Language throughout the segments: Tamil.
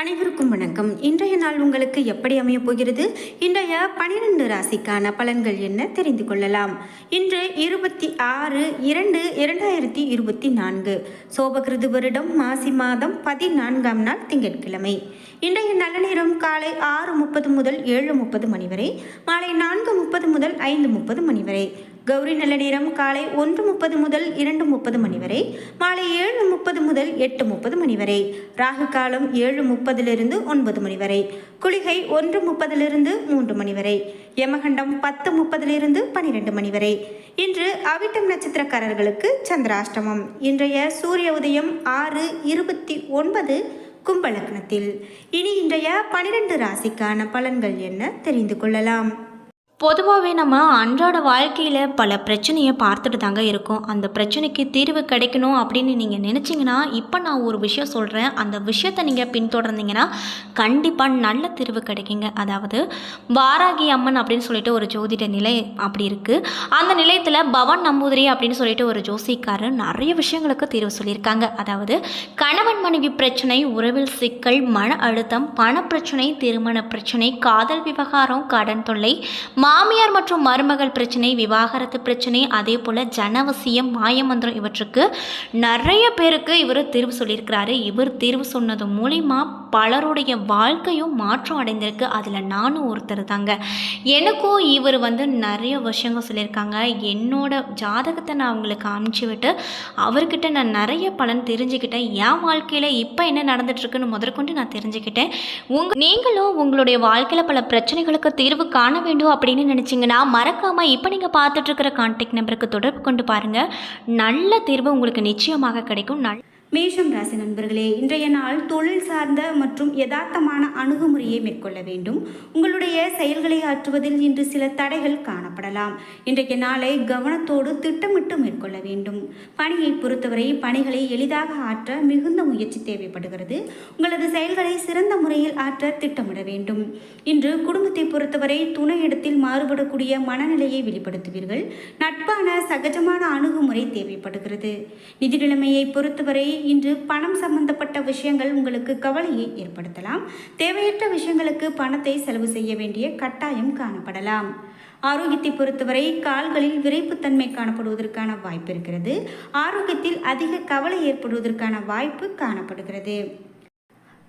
அனைவருக்கும் வணக்கம். இன்றைய நாள் உங்களுக்கு எப்படி அமையப் போகிறது? இன்றைய பனிரெண்டு ராசிக்கான பலன்கள் என்ன தெரிந்து கொள்ளலாம். இன்று இருபத்தி ஆறு இரண்டு இரண்டாயிரத்தி இருபத்தி நான்கு. சோபகிருது வருடம் மாசி மாதம் பதினான்காம் நாள் திங்கட்கிழமை. இன்றைய நல்ல நேரம் காலை ஆறு முப்பது முதல் ஏழு முப்பது மணி வரை மாலை நான்கு முப்பது முதல் ஐந்து முப்பது மணி வரை. கௌரி நல்ல நேரம். காலை ஒன்று முப்பது முதல் இரண்டு முப்பது மணி வரை. மாலை ஏழு முப்பது முதல் எட்டு முப்பது மணி வரை. ராகு காலம் ஏழு முப்பதிலிருந்து ஒன்பது மணி வரை. குளிகை ஒன்று முப்பதிலிருந்து மூன்று மணி வரை. யமகண்டம் பத்து முப்பதிலிருந்து பனிரெண்டு மணி வரை. இன்று அவிட்டம் நட்சத்திரக்காரர்களுக்கு சந்திராஷ்டமம். இன்றைய சூரிய உதயம் ஆறு இருபத்தி ஒன்பது கும்பலக்னத்தில் இனி இன்றைய பனிரெண்டு ராசிக்கான பலன்கள் என்ன தெரிந்து கொள்ளலாம். பொதுவாகவே நம்ம அன்றாட வாழ்க்கையில் பல பிரச்சனையை பார்த்துட்டு தாங்க இருக்கோம். அந்த பிரச்சனைக்கு தீர்வு கிடைக்கணும் அப்படின்னு நீங்கள் நினச்சிங்கன்னா இப்போ நான் ஒரு விஷயம் சொல்கிறேன் அந்த விஷயத்தை நீங்கள் பின்தொடர்ந்தீங்கன்னா கண்டிப்பாக நல்ல தீர்வு கிடைக்குங்க. அதாவது வாராகி அம்மன் அப்படின்னு சொல்லிட்டு ஒரு ஜோதிட நிலை அப்படி இருக்குது அந்த நிலையத்தில் பவன் நம்பூதிரி அப்படின்னு சொல்லிட்டு ஒரு ஜோசிக்காரர் நிறைய விஷயங்களுக்கு தீர்வு சொல்லியிருக்காங்க. அதாவது கணவன் மனைவி பிரச்சனை உறவில் சிக்கல் மன அழுத்தம் பணப்பிரச்சனை திருமண பிரச்சனை காதல் விவகாரம் கடன் தொல்லை மாமியார் மற்றும் மருமகள் பிரச்சனை விவாகரத்து பிரச்சனை அதே போல் ஜனவசியம் மாயமந்திரம் இவற்றுக்கு நிறைய பேருக்கு இவர் தீர்வு சொல்லியிருக்கிறாரு. இவர் தீர்வு சொன்னது மூலிமா பலருடைய வாழ்க்கையும் மாற்றம் அடைந்திருக்கு. அதில் நானும் ஒருத்தர் தாங்க எனக்கும் இவர் வந்து நிறைய விஷயங்கள் சொல்லியிருக்காங்க. என்னோட ஜாதகத்தை நான் அவங்களுக்கு அனுப்பிச்சி விட்டு அவர்கிட்ட நான் நிறைய பலன் தெரிஞ்சுக்கிட்டேன். என் வாழ்க்கையில் இப்போ என்ன நடந்துட்டுருக்குன்னு முதற்கொண்டு நான் தெரிஞ்சுக்கிட்டேன். உங்க நீங்களும் உங்களுடைய வாழ்க்கையில் பல பிரச்சனைகளுக்கு தீர்வு காண வேண்டும் அப்படின்னு நினச்சிங்கன்னா மறக்காமல் இப்போ நீங்கள் பார்த்துட்ருக்கிற கான்டாக்ட் நம்பருக்கு தொடர்பு கொண்டு பாருங்கள் நல்ல தீர்வு உங்களுக்கு நிச்சயமாக கிடைக்கும். நல் மேஷம் ராசி நண்பர்களே இன்றைய நாள் தொழில் சார்ந்த மற்றும் யதார்த்தமான அணுகுமுறையை மேற்கொள்ள வேண்டும். உங்களுடைய செயல்களை ஆற்றுவதில் இன்று சில தடைகள் காணப்படலாம். இன்றைய நாளை கவனத்தோடு திட்டமிட்டு மேற்கொள்ள வேண்டும். பணியை பொறுத்தவரை பணிகளை எளிதாக ஆற்ற மிகுந்த முயற்சி தேவைப்படுகிறது. உங்களது செயல்களை சிறந்த முறையில் ஆற்ற திட்டமிட வேண்டும். இன்று குடும்பத்தை பொறுத்தவரை துணையிடத்தில் மாறுபடக்கூடிய மனநிலையை வெளிப்படுத்துவீர்கள். நட்பான சகஜமான அணுகுமுறை தேவைப்படுகிறது. நிதி நிலைமையை பொறுத்தவரை இன்று பணம் சம்பந்தப்பட்ட விஷயங்கள் உங்களுக்கு கவலையை ஏற்படுத்தலாம். தேவையற்ற விஷயங்களுக்கு பணத்தை செலவு செய்ய வேண்டிய கட்டாயம் காணப்படலாம். ஆரோக்கியத்தை பொறுத்தவரை கால்களில் விரைப்புத்தன்மை காணப்படுவதற்கான வாய்ப்பு இருக்கிறது. ஆரோக்கியத்தில் அதிக கவலை ஏற்படுவதற்கான வாய்ப்பு காணப்படுகிறது.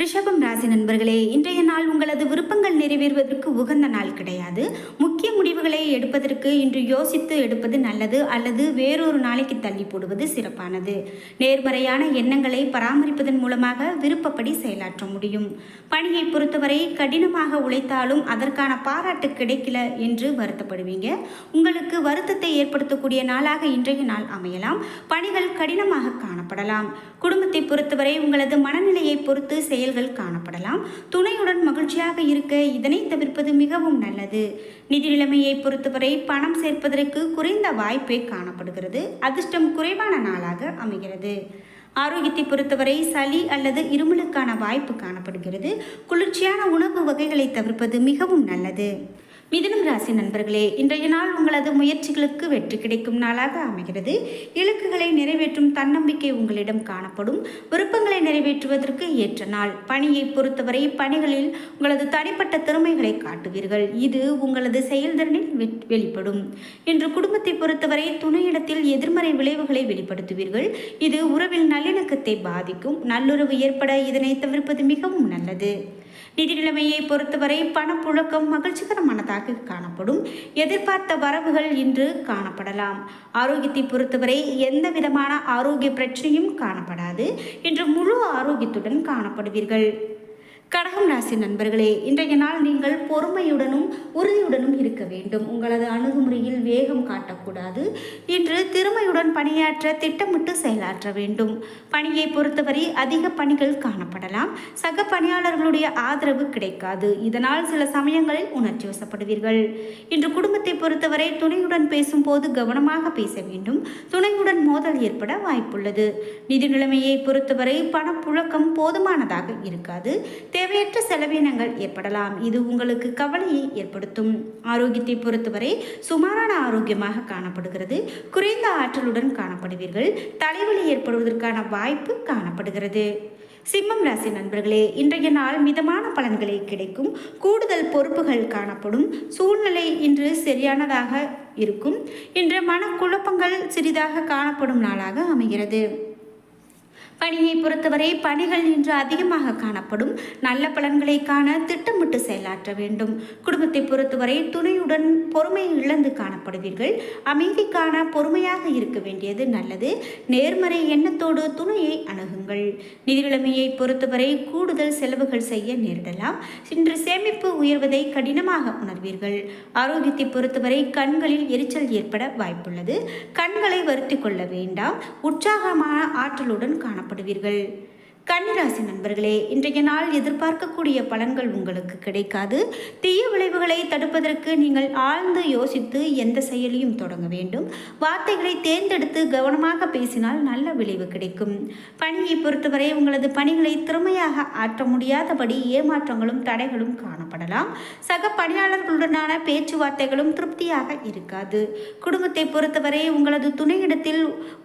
ரிஷபம் ராசி நண்பர்களே இன்றைய நாள் உங்களது விருப்பங்கள் நிறைவேறுவதற்கு உகந்த நாள் கிடையாது. முக்கிய முடிவுகளை எடுப்பதற்கு இன்று யோசித்து எடுப்பது நல்லது அல்லது வேறொரு நாளைக்கு தள்ளி போடுவது சிறப்பானது. நேர்மறையான எண்ணங்களை பராமரிப்பதன் மூலமாக விருப்பப்படி செயலாற்ற முடியும். பணியை பொறுத்தவரை கடினமாக உழைத்தாலும் அதற்கான பாராட்டு கிடைக்கல என்று வருத்தப்படுவீங்க. உங்களுக்கு வருத்தத்தை ஏற்படுத்தக்கூடிய நாளாக இன்றைய நாள் அமையலாம். பணிகள் கடினமாக காணப்படலாம். குடும்பத்தை பொறுத்தவரை உங்களது மனநிலையை பொறுத்து செயல்கள் காணப்படலாம். துணையுடன் மகிழ்ச்சியாக இருக்க இதனை தவிர்ப்பது மிகவும் நல்லது. நிதி நிலைமையை பொறுத்தவரை பணம் சேர்ப்பதற்கு குறைந்த வாய்ப்பே காணப்படுகிறது. அதிர்ஷ்டம் குறைவான நாளாக அமைகிறது. ஆரோக்கியத்தை பொறுத்தவரை சளி அல்லது இருமலுக்கான வாய்ப்பு காணப்படுகிறது. குளிர்ச்சியான உணவு வகைகளை தவிர்ப்பது மிகவும் நல்லது. மிதனம் ராசி நண்பர்களே இன்றைய நாள் உங்களது முயற்சிகளுக்கு வெற்றி கிடைக்கும் நாளாக அமைகிறது. இலக்குகளை நிறைவேற்றும் தன்னம்பிக்கை உங்களிடம் காணப்படும். விருப்பங்களை நிறைவேற்றுவதற்கு ஏற்ற நாள். பணியை பொறுத்தவரை பணிகளில் உங்களது தனிப்பட்ட திறமைகளை காட்டுவீர்கள். இது உங்களது செயல்திறனில் வெளிப்படும். இன்று குடும்பத்தை பொறுத்தவரை துணையிடத்தில் எதிர்மறை விளைவுகளை வெளிப்படுத்துவீர்கள். இது உறவில் நல்லிணக்கத்தை பாதிக்கும். நல்லுறவு ஏற்பட இதனை தவிர்ப்பது மிகவும் நல்லது. நிதி நிலைமையை பொறுத்தவரை பணப்புழக்கம் மகிழ்ச்சிகரமானதாக காணப்படும். எதிர்பார்த்த வரவுகள் இன்று காணப்படலாம். ஆரோக்கியத்தை பொறுத்தவரை எந்த விதமான ஆரோக்கிய பிரச்சனையும் காணப்படாது. இன்று முழு ஆரோக்கியத்துடன் காணப்படுவீர்கள். கடகம் ராசி நண்பர்களே இன்றைய நாள் நீங்கள் பொறுமையுடனும் உறுதியுடனும் இருக்க வேண்டும். உங்களது அணுகுமுறையில் வேகம் காட்டக்கூடாது. இன்று திறமையுடன் பணியாற்ற திட்டமிட்டு செயலாற்ற வேண்டும். பணியை பொறுத்தவரை அதிக பணிகள் காணப்படலாம். சக பணியாளர்களுடைய ஆதரவு கிடைக்காது. இதனால் சில சமயங்களில் உணர்ச்சி வசப்படுவீர்கள். இன்று குடும்பத்தை பொறுத்தவரை துணையுடன் பேசும்போது கவனமாக பேச வேண்டும். துணையுடன் மோதல் ஏற்பட வாய்ப்புள்ளது. நிதி நிலைமையை பொறுத்தவரை பணப்புழக்கம் போதுமானதாக இருக்காது. தேவையற்ற செலவினங்கள் ஏற்படலாம். இது உங்களுக்கு கவலையை ஏற்படுத்தும். ஆரோக்கியத்தை பொறுத்தவரை சுமாரான ஆரோக்கியமாக காணப்படுகிறது. குறைந்த ஆற்றலுடன் காணப்படுவீர்கள். தலைவலி ஏற்படுவதற்கான வாய்ப்பு காணப்படுகிறது. சிம்மம் ராசி நண்பர்களே இன்றைய நாள் மிதமான பலன்களே கிடைக்கும். கூடுதல் பொறுப்புகள் காணப்படும். சூழ்நிலை இன்று சரியானதாக இருக்கும். இன்று மனக்குழப்பங்கள் சிறிதாக காணப்படும் நாளாக அமைகிறது. பணியை பொறுத்தவரை பணிகள் இன்று அதிகமாக காணப்படும். நல்ல பலன்களை காண திட்டமிட்டு செயலாற்ற வேண்டும். குடும்பத்தை பொறுத்தவரை துணையுடன் பொறுமை இழந்து காணப்படுவீர்கள். அமைதிக்கான பொறுமையாக இருக்க வேண்டியது நல்லது. நேர்மறை எண்ணத்தோடு துணையை அணுகுங்கள். நிதிநிலைமையை பொறுத்தவரை கூடுதல் செலவுகள் செய்ய நேரிடலாம். இன்று சேமிப்பு உயர்வதை கடினமாக உணர்வீர்கள். ஆரோக்கியத்தை பொறுத்தவரை கண்களில் எரிச்சல் ஏற்பட வாய்ப்புள்ளது. கண்களை வருத்தி கொள்ள வேண்டாம். உற்சாகமான ஆற்றலுடன் காணப்படும் காணப்படுவீர்கள். கன்னிராசி நண்பர்களே இன்றைய நாள் எதிர்பார்க்கக்கூடிய பலன்கள் உங்களுக்கு கிடைக்காது. தீய விளைவுகளை தடுப்பதற்கு நீங்கள் ஆழ்ந்து யோசித்து எந்த செயலையும் தொடங்க வேண்டும். வார்த்தைகளை தேர்ந்தெடுத்து கவனமாக பேசினால் நல்ல விளைவு கிடைக்கும். பணியை பொறுத்தவரை உங்களது பணிகளை திறமையாக ஆற்ற முடியாதபடி ஏமாற்றங்களும் தடைகளும் காணப்படலாம். சக பணியாளர்களுடனான பேச்சுவார்த்தைகளும் திருப்தியாக இருக்காது. குடும்பத்தை பொறுத்தவரை உங்களது துணையிடத்தில்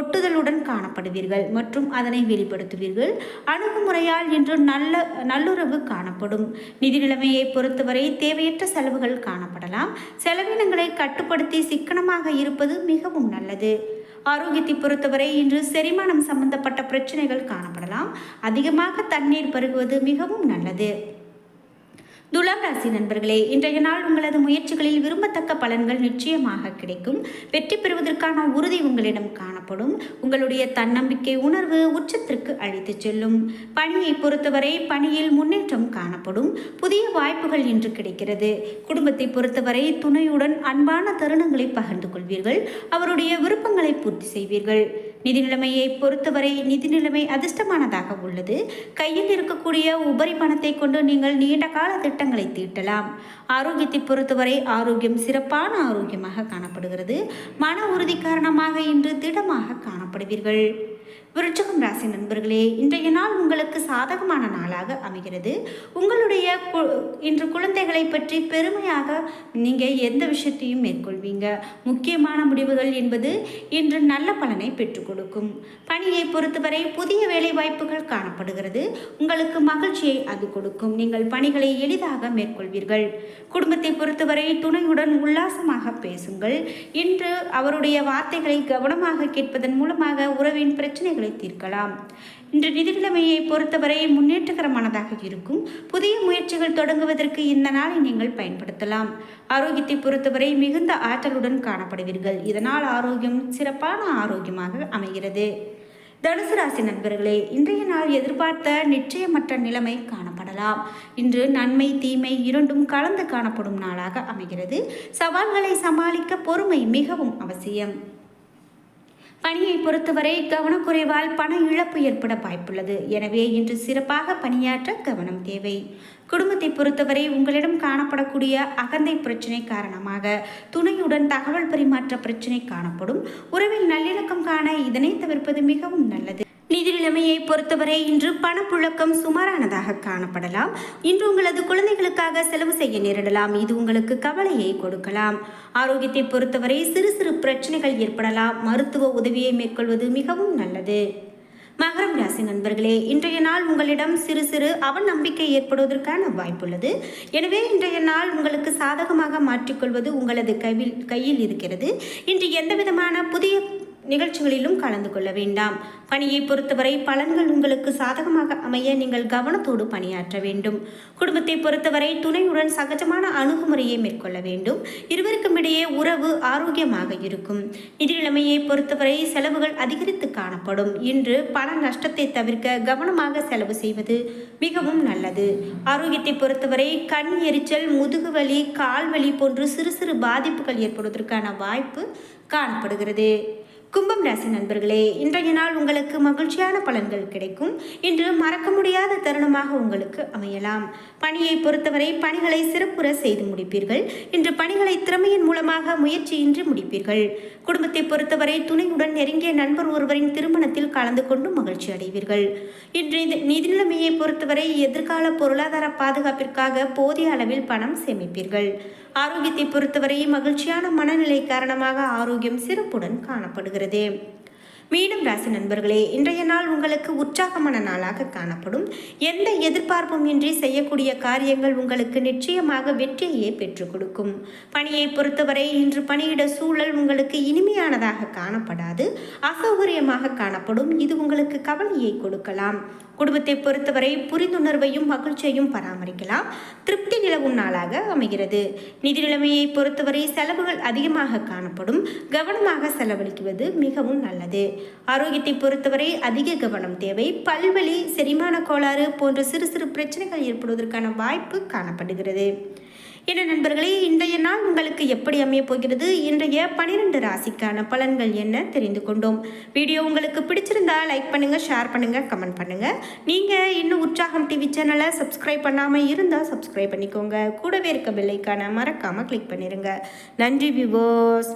ஒட்டுதலுடன் காணப்படுவீர்கள் மற்றும் அதனை வெளிப்படுத்துவீர்கள். அணுகுமுறையால் இன்று நல்ல நல்லுறவு காணப்படும். நிதி நிலைமையை பொறுத்தவரை தேவையற்ற செலவுகள் காணப்படலாம். செலவினங்களை கட்டுப்படுத்தி சிக்கனமாக இருப்பது மிகவும் நல்லது. ஆரோக்கியத்தை பொறுத்தவரை இன்று செரிமானம் சம்பந்தப்பட்ட பிரச்சனைகள் காணப்படலாம். அதிகமாக தண்ணீர் பருகுவது மிகவும் நல்லது. துலாம் ராசி நண்பர்களே இன்றைய நாள் உங்களது முயற்சிகளில் விரும்பத்தக்க பலன்கள் நிச்சயமாக கிடைக்கும். வெற்றி பெறுவதற்கான உறுதி உங்களிடம் காணப்படும். உங்களுடைய தன்னம்பிக்கை உணர்வு உச்சத்திற்கு அழைத்துச் செல்லும். பணியை பொறுத்தவரை பணியில் முன்னேற்றம் காணப்படும். புதிய வாய்ப்புகள் இன்று கிடைக்கிறது. குடும்பத்தை பொறுத்தவரை துணையுடன் அன்பான தருணங்களை பகிர்ந்து கொள்வீர்கள். அவருடைய விருப்பங்களை பூர்த்தி செய்வீர்கள். நிதி நிலைமையை பொறுத்தவரை நிதி நிலைமை அதிர்ஷ்டமானதாக உள்ளது. கையில் இருக்கக்கூடிய உபரி பணத்தை கொண்டு நீங்கள் நீண்ட கால திட்டங்களை தீட்டலாம். ஆரோக்கியத்தை பொறுத்தவரை ஆரோக்கியம் சிறப்பான ஆரோக்கியமாக காணப்படுகிறது. மன உறுதி காரணமாக இன்று திடமாக காணப்படுவீர்கள். விருச்சகம் ராசி நண்பர்களே இன்றைய நாள் உங்களுக்கு சாதகமான நாளாக அமைகிறது. உங்களுடைய கு- இன்று குழந்தைகளை பற்றி பெருமையாக நீங்கள் எந்த விஷயத்தையும் மேற்கொள்வீங்க? முக்கியமான முடிவுகள் என்பது இன்று நல்ல பலனை பெற்றுக் கொடுக்கும். பணியை பொறுத்தவரை புதிய வேலை வாய்ப்புகள் காணப்படுகிறது. உங்களுக்கு மகிழ்ச்சியை அது கொடுக்கும். நீங்கள் பணிகளை எளிதாக மேற்கொள்வீர்கள். குடும்பத்தை பொறுத்தவரை துணையுடன் உல்லாசமாக பேசுங்கள். இன்று அவருடைய வார்த்தைகளை கவனமாக கேட்பதன் மூலமாக உறவின் பிரச்சனைகளை தீர்க்கலாம் இன்று நிதிநிலைமையை பொறுத்தவரை முன்னேற்றகரமானதாக இருக்கும். புதிய முயற்சிகள் தொடங்குவதற்கு இந்த நாளை நீங்கள் பயன்படுத்தலாம். ஆரோக்கியத்தை பொறுத்தவரை மிகுந்த ஆற்றலுடன் காணப்படுவீர்கள். இதனால் ஆரோக்கியம் சிறப்பான ஆரோக்கியமாக அமைகிறது. தனுசு ராசி நண்பர்களே இன்றைய நாள் எதிர்பார்த்த நிச்சயமற்ற நிலைமை காணப்படலாம். இன்று நன்மை தீமை இரண்டும் கலந்து காணப்படும் நாளாக அமைகிறது. சவால்களை சமாளிக்க பொறுமை மிகவும் அவசியம். பணியை பொறுத்தவரை கவனக்குறைவால் பண இழப்பு ஏற்பட வாய்ப்புள்ளது. எனவே இன்று சிறப்பாக பணியாற்ற கவனம் தேவை. குடும்பத்தை பொறுத்தவரை உங்களிடம் காணப்படக்கூடிய அகந்தை பிரச்சனை காரணமாக துணையுடன் தகவல் பரிமாற்ற பிரச்சனை காணப்படும். உறவில் நல்லிணக்கம் காண இதனை தவிர்ப்பது மிகவும் நல்லது. நிதி நிலைமையை பொறுத்தவரை இன்று பணப்புழக்கம் சுமாரானதாக காணப்படலாம். இன்று உங்களது குழந்தைகளுக்காக செலவு செய்ய நேரிடலாம். இது உங்களுக்கு கவலையை கொடுக்கலாம். ஆரோக்கியத்தை பொறுத்தவரை சிறு சிறு பிரச்சனைகள் ஏற்படலாம். மருத்துவ உதவியை மேற்கொள்வது மிகவும் நல்லது. மகரம் ராசி நண்பர்களே இன்றைய நாள் உங்களிடம் சிறு சிறு அவநம்பிக்கை ஏற்படுவதற்கான வாய்ப்புள்ளது. எனவே இன்றைய நாள் உங்களுக்கு சாதகமாக மாற்றிக்கொள்வது உங்களது கையில் கையில் இருக்கிறது. இன்று எந்த விதமான புதிய நிகழ்ச்சிகளிலும் கலந்து கொள்ள வேண்டாம். பணியை பொறுத்தவரை பலன்கள் உங்களுக்கு சாதகமாக அமைய நீங்கள் கவனத்தோடு பணியாற்ற வேண்டும். குடும்பத்தை பொறுத்தவரை துணையுடன் சகஜமான அணுகுமுறையை மேற்கொள்ள வேண்டும். இருவருக்கும் இடையே உறவு ஆரோக்கியமாக இருக்கும். நிதிநிலைமையை பொறுத்தவரை செலவுகள் அதிகரித்து காணப்படும். இன்று பண நஷ்டத்தை தவிர்க்க கவனமாக செலவு செய்வது மிகவும் நல்லது. ஆரோக்கியத்தை பொறுத்தவரை கண் எரிச்சல் முதுகுவலி கால்வலி போன்று சிறு சிறு பாதிப்புகள் ஏற்படுவதற்கான வாய்ப்பு காணப்படுகிறது. கும்பம் ராசி நண்பர்களே இன்றைய நாள் உங்களுக்கு மகிழ்ச்சியான பலன்கள் கிடைக்கும். இன்று மறக்க முடியாத தருணமாக உங்களுக்கு அமையலாம். பணியை பொறுத்தவரை பணிகளை சிறப்புற செய்து முடிப்பீர்கள். இன்று பணிகளை திறமையின் மூலமாக முயற்சியின்றி முடிப்பீர்கள். குடும்பத்தை பொறுத்தவரை துணையுடன் நெருங்கிய நண்பர் ஒருவரின் திருமணத்தில் கலந்து கொண்டு மகிழ்ச்சி அடைவீர்கள். இன்று நிதிநிலைமையை நிதி நிலைமையை பொறுத்தவரை எதிர்கால பொருளாதார பாதுகாப்பிற்காக போதிய அளவில் பணம் சேமிப்பீர்கள். ஆரோக்கியத்தை பொறுத்தவரை மகிழ்ச்சியான மனநிலை காரணமாக ஆரோக்கியம் சிறப்புடன் காணப்படுகிறது. மீண்டும் ராசி நண்பர்களே இன்றைய நாள் உங்களுக்கு உற்சாகமான நாளாக காணப்படும். எந்த எதிர்பார்ப்பும் இன்றி செய்யக்கூடிய காரியங்கள் உங்களுக்கு நிச்சயமாக வெற்றியையே பெற்றுக் கொடுக்கும். பணியை பொறுத்தவரை இன்று பணியிட சூழல் உங்களுக்கு இனிமையானதாக காணப்படாது. அசௌகரியமாக காணப்படும். இது உங்களுக்கு கவலையை கொடுக்கலாம். குடும்பத்தை பொறுத்தவரை புரிந்துணர்வையும் மகிழ்ச்சியையும் பராமரிக்கலாம். திருப்தி நிலவும் நாளாக அமைகிறது. நிதி நிலைமையை பொறுத்தவரை செலவுகள் அதிகமாக காணப்படும். கவனமாக செலவழிக்குவது மிகவும் நல்லது. ஆரோக்கியத்தை பொறுத்தவரை அதிக கவனம் தேவை. பல்வழி செரிமான கோளாறு போன்ற சிறு சிறு பிரச்சனைகள் ஏற்படுவதற்கான வாய்ப்பு காணப்படுகிறது. என்ன நண்பர்களே இன்றைய நாள் உங்களுக்கு எப்படி அமைய போகிறது? இன்றைய பனிரெண்டு ராசிக்கான பலன்கள் என்ன தெரிந்து கொண்டோம். வீடியோ உங்களுக்கு பிடிச்சிருந்தா லைக் பண்ணுங்க ஷேர் பண்ணுங்க கமெண்ட் பண்ணுங்க. நீங்க இன்னும் உற்சாகம் டிவி சேனலை சப்ஸ்கிரைப் பண்ணாம இருந்தா சப்ஸ்கிரைப் பண்ணிக்கோங்க. கூடவே இருக்க பெல்லைக்கான மறக்காம கிளிக் பண்ணிருங்க. நன்றி விவோஸ்